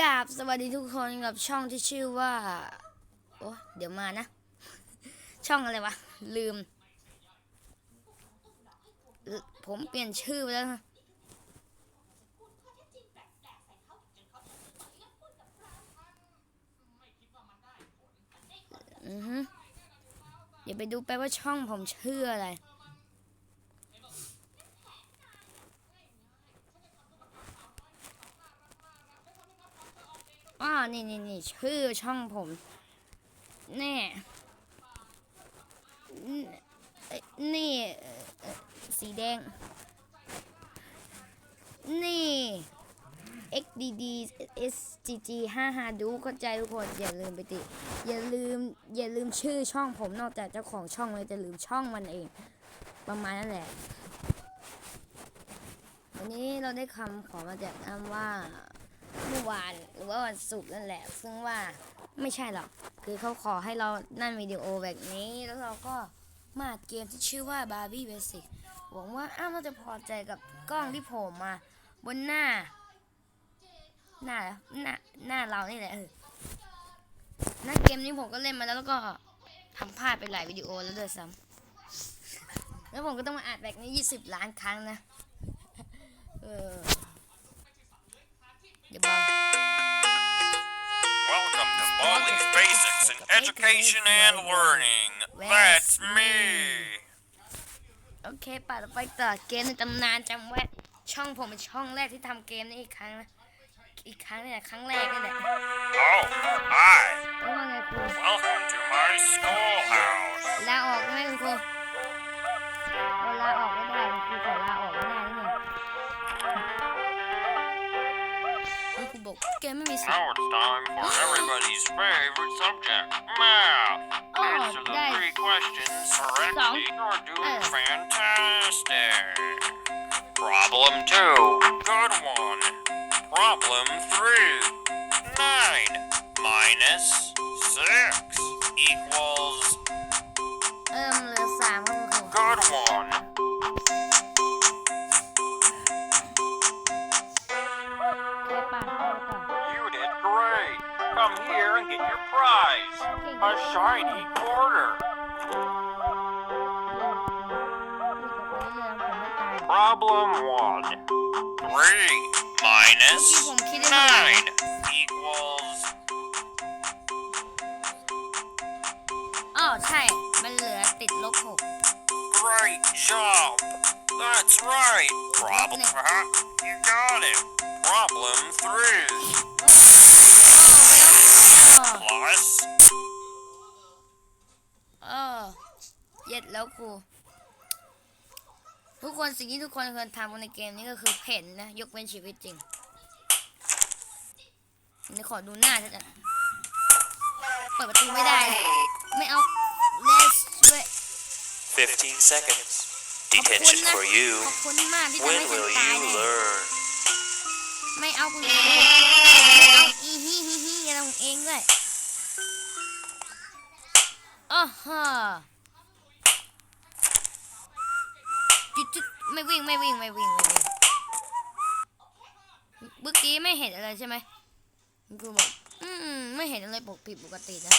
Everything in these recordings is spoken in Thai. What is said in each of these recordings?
กราบสวัสดีทุกคนกับช่องที่ชื่อว่า โอ้เดี๋ยวมานะ ช่องอะไรวะ ลืม ผมเปลี่ยนชื่อไปแล้วนะอือฮึเดี๋ยวไปดูไปว่าช่องผมชื่ออะไร นี่นี่นี่ชื่อช่องผมแน่นี่สีแดง นี่ xdd sgg 5 5ดูเข้าใจทุกคน อย่าลืมไปติ อย่าลืม อย่าลืมชื่อช่องผมนอกจากเจ้าของช่องเลยจะลืมช่องมันเอง ประมาณนั่นแหละ วันนี้เราได้คำขอมาจากอ้ำว่า เมื่อวานหรือว่าวันศุกร์นั่นแหละ ซึ่งว่าไม่ใช่หรอก คือเขาขอให้เรานั่นวิดีโอแบบนี้ แล้วเราก็มาดเกมที่ชื่อว่า Barbie Basic หวังว่าอ้าวเราจะพอใจกับกล้องที่โผล่มา บนหน้า หน้าหน้าหน้าเรานี่แหละเออหน้าเกมนี้ผมก็เล่นมาแล้วแล้วก็ทำพลาดไปหลายวิดีโอแล้วด้วยซ้ำแล้วผมก็ต้องมาอัดแบบนี้20ล้านครั้งนะ เออ Education and Learning. That's me. โอเคป่ะเราไปต่อเกมในตำนานจำไว้ช่องผมเป็นช่องแรกที่ทำเกมนี้อีกครั้งนะอีกครั้งนี่แหละครั้งแรกนี่แหละ Oh, hi. แล้วว่าไงครู Welcome to my schoolhouse. ลาออกไหมคุณครูเราลาออกไม่ได้คุณครูขอลาออกไม่ได้นี่ไงคุณครูบอกเกมไม่มีสิทธิ์ Now it's time for everybody's favorite subject, math. Oh, Answer the nice. three questions correctly. You're doing Uh. fantastic. Problem two. Good one. Problem three. Nine minus six equals เอิ่มเหลือสามครับคุณครู good one. แค่ป่ะ Come here and get your prize. A shiny quarter. พูดกับไปเรื่อยๆผมไม่ตาย Problem one. Three minus Keep on kidding me. nine equals อ๋อใช่ มันเหลือติดลบหก great job. That's right. Problem. Huh? You got it. Problem three โอ้เวล Plus เออเย็ดแล้วครูทุกคนสิ่งที่ทุกคนควรทำในเกมนี้ก็คือเพ่นนะ ยกเว้นชีวิตจริงนี่ขอดูหน้าฉันอะเปิดประตูไม่ได้ ไม่เอา let's wait 15 seconds. ขอบคุณ Detention นะ for you. ขอบคุณมากที่ทำ When ให้ฉัน will ตาย you เนี่ย learn? ไม่เอาคุณครูไม่เอา ฮะจุดจุดไม่วิ่งไม่วิ่งไม่วิ่งไม่วิ่งเมื่อกี้ไม่เห็นอะไรใช่ไหมคุณครูบอกอืมไม่เห็นอะไรปกผิดปกตินะ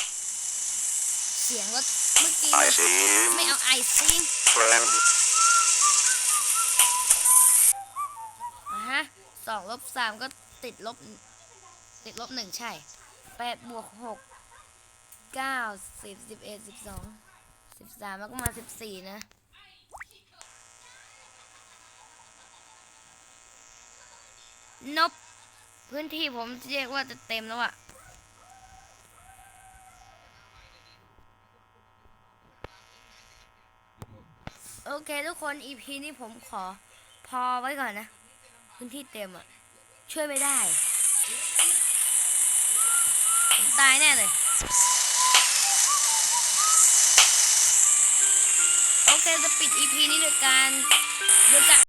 เสียงรถเมื่อกี้ I see you, ไม่เอาไอซิง friend. อะฮะสองลบสามก็ติดลบติดลบหนึ่งใช่แปดบวกหก เก้าสิบสิบเอ็ดสิบสองสิบสามแล้วก็มาสิบสี่นะนบพื้นที่ผมเรียกว่าจะเต็มแล้วอะโอเคทุกคน EP นี้ผมขอพอไว้ก่อนนะ พื้นที่เต็มอะช่วยไม่ได้ ผมตายแน่เลย โอเคจะปิด EP นี้โดยการโดยการ